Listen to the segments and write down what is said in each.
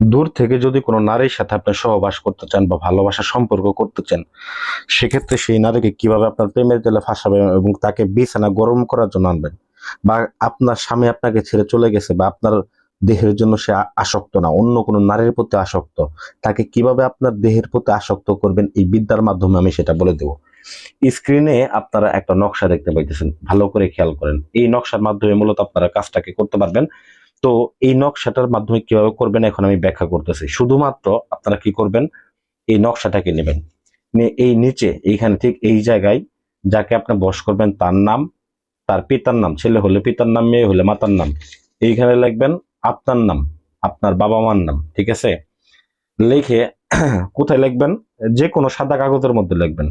দূর থেকে যদি কোনো নারীর সাথে আপনি সহবাস করতে চান বা ভালোবাসা সম্পর্ক করতে চান, সেক্ষেত্রে সেই নারীকে কীভাবে আপনার প্রেমের জেলে ফাঁসাবেন এবং তাকে বিছানা গরম করার জন্য আনবেন? বা আপনার স্বামী আপনাকে ছেড়ে চলে গেছে বা আপনার দেহের জন্য সে আসক্ত না, অন্য কোনো নারীর প্রতি আসক্ত, তাকে কীভাবে আপনার দেহের প্রতি আসক্ত করবেন? এই বিদ্যার মাধ্যমে আমি সেটা বলে দেব। স্ক্রিনে আপনারা একটা নকশা দেখতে পাইতেছেন, ভালো করে খেয়াল করেন। এই নকশার মাধ্যমে মূলত আপনারা কাজটাকে করতে পারবেন। তো এই নকশাটার মাধ্যমে কীভাবে করবেন এখন আমি ব্যাখ্যা করতেছি। শুধুমাত্র আপনারা কি করবেন, এই নকশাটাকে নেবেন। এই নিচে, এইখানে ঠিক এই জায়গায় যাকে আপনি বস করবেন তার নাম, তার পিতার নাম, ছেলে হলে পিতার নাম, মেয়ে হলে মাতার নাম। এইখানে লিখবেন আপনার নাম, আপনার বাবা মার নাম, ঠিক আছে? লিখে কোথায় লিখবেন? যে কোনো সাদা কাগজের মধ্যে লিখবেন।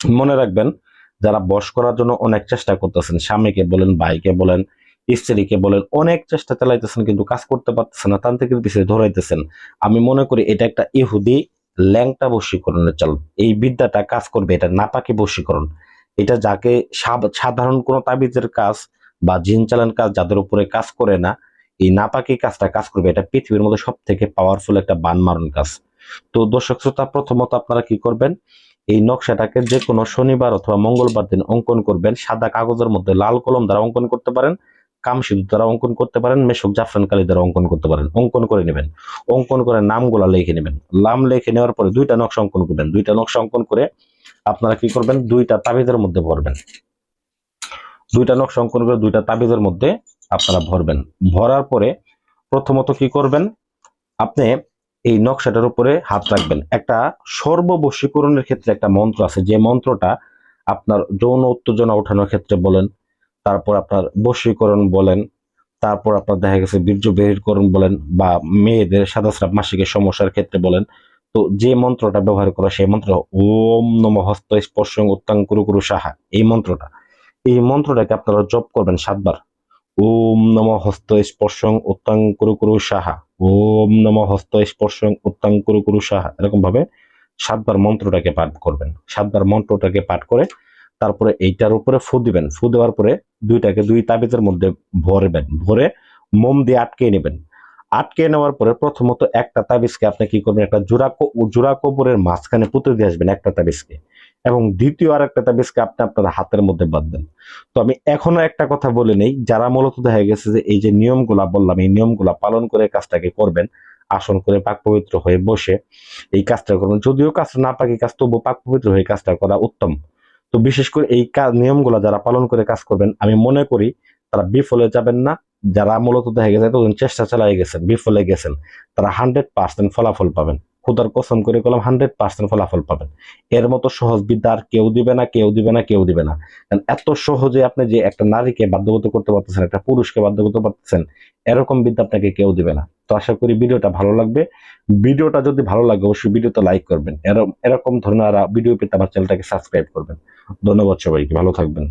মনে রাখবেন, যারা বস করার জন্য অনেক চেষ্টা করতেছেন, স্বামীকে বলেন, ভাইকে বলেন স্ত্রীকে বলেন, অনেক চেষ্টা চালাইতেছেন কিন্তু কাজ করতে পারতেছেন না, তান্ত্রিকের পিছিয়ে ধরাইতেছেন। আমি মনে করি এটা একটা ইহুদি ল্যাংটা বশীকরণের চাল। এই বিদ্যাটা কাজ করবে, এটা নাপাকি বশীকরণ। এটা যাকে সাধারণ কোনো তাবিজের কাজ বা জিন চালান কাজ যাদের উপরে কাজ করে না, এই নাপাকি কাজটা কাজ করবে। এটা পৃথিবীর মধ্যে সব থেকে পাওয়ারফুল একটা বান মারণ কাজ। তো দর্শক শ্রোতা, প্রথমত আপনারা কি করবেন? এই নকশাটাকে যে কোনো শনিবার অথবা মঙ্গলবার দিন অঙ্কন করবেন। সাদা কাগজের মধ্যে লাল কলম দ্বারা অঙ্কন করতে পারেন। কামসিদুর দ্বারা অঙ্কন করতে পারেন, মেশক জাফরান কালি দ্বারা অঙ্কন করতে পারেন। অঙ্কন করে নেবেন। অঙ্কন করে নামগুলা লিখে নেবেন। নাম লিখে নেওয়ার পরে দুইটা নকশা অঙ্কন করবেন। দুইটা নকশা অঙ্কন করে আপনারা কি করবেন? দুইটা তাবিজের মধ্যে ভরবেন। দুইটা নকশা অঙ্কন করে দুইটা তাবিজের মধ্যে আপনারা ভরবেন। ভরার পরে প্রথমত কি করবেন? আপনি এই নকশাটার উপরে হাত রাখবেন। একটা সর্ববশীকরণের ক্ষেত্রে একটা মন্ত্র আছে। যে মন্ত্রটা আপনার যৌন উত্তেজনা ওঠানোর ক্ষেত্রে বলেন তারপর আপনার বশীকরণ বলেন, তারপর আপনার দেখা গেছে বীর্য বেরকরণ বলেন বা মেয়েদের সাদা স্রাব মাসিকের সমস্যার ক্ষেত্রে বলেন, তো যে মন্ত্রটা ব্যবহার করা সেই মন্ত্র ওম নম হস্ত স্পর্শ উত্তাং কুরু কুরু সাহা, এই মন্ত্রটা। এই মন্ত্রটাকে আপনারা জপ করবেন সাতবার। ওম নম হস্ত স্পর্শং উত্তাং কুরু কুরু সাহা, ওম নম হস্ত স্পর্শং উত্তাং কুরু কুরু সাহা এরকম ভাবে সাতবার মন্ত্রটাকে পাঠ করবেন। সাতবার মন্ত্রটাকে পাঠ করে তারপরে এইটার উপরে ফু দিবেন। ফু দেওয়ার পরে দুইটাকে দুই তাবিজের মধ্যে ভরবেন ভরে মোম দিয়ে আটকে নেবেন। আটকে নেওয়ার পরে প্রথমত একটা তাবিজকে আপনি কি করবেন? একটা জোড়া জোড়া কবরের মাঝখানে পুঁতে দিয়ে আসবেন একটা তাবিজকে। এবং দ্বিতীয় আর একটা তাবিজকে আপনি আপনার হাতের মধ্যে বাঁধবেন তো আমি এখনও একটা কথা বলে নেই, যারা মূলত দেখা গেছে যে এই যে নিয়মগুলা বললাম, এই নিয়মগুলা পালন করে কাজটাকে করবেন, আসন করে পাক পবিত্র হয়ে বসে এই কাজটা করবেন। যদিও কাজটা না পাকি কাজ তবু পাক পবিত্র হয়ে কাজটা করা উত্তম। তো বিশেষ করে এই কাজ নিয়মগুলা যারা পালন করে কাজ করবেন, আমি মনে করি তারা বিফলে যাবেন না। যারা মূলত দেখা গেছে এতদিন চেষ্টা চালাই গেছেন, বিফলে গেছেন, তারা হান্ড্রেড পার্সেন্ট ফলাফল পাবেন। খুদার কসম করে গেলাম হান্ড্রেড পার্সেন্ট ফলাফল পাবেন। এর মতো সহজ বিদ্যা আর কেউ দিবে না, কেউ দিবে না, কেউ দিবে না। কারণ এত সহজে আপনি যে একটা নারীকে বাধ্যগত করতে পারতেছেন, একটা পুরুষকে বাধ্য করতে পারতেছেন এরকম বিদ্যা আপনাকে কেউ দিবে না। তো আশা করি ভিডিওটা ভালো লাগবে। ভিডিওটা যদি ভালো লাগে, অবশ্যই ভিডিওতে লাইক করবেন। এরকম এরকম ধরনের ভিডিও পেতে আমার চ্যানেলটাকে সাবস্ক্রাইব করবেন। ধন্যবাদ সবাইকে, ভালো থাকবেন।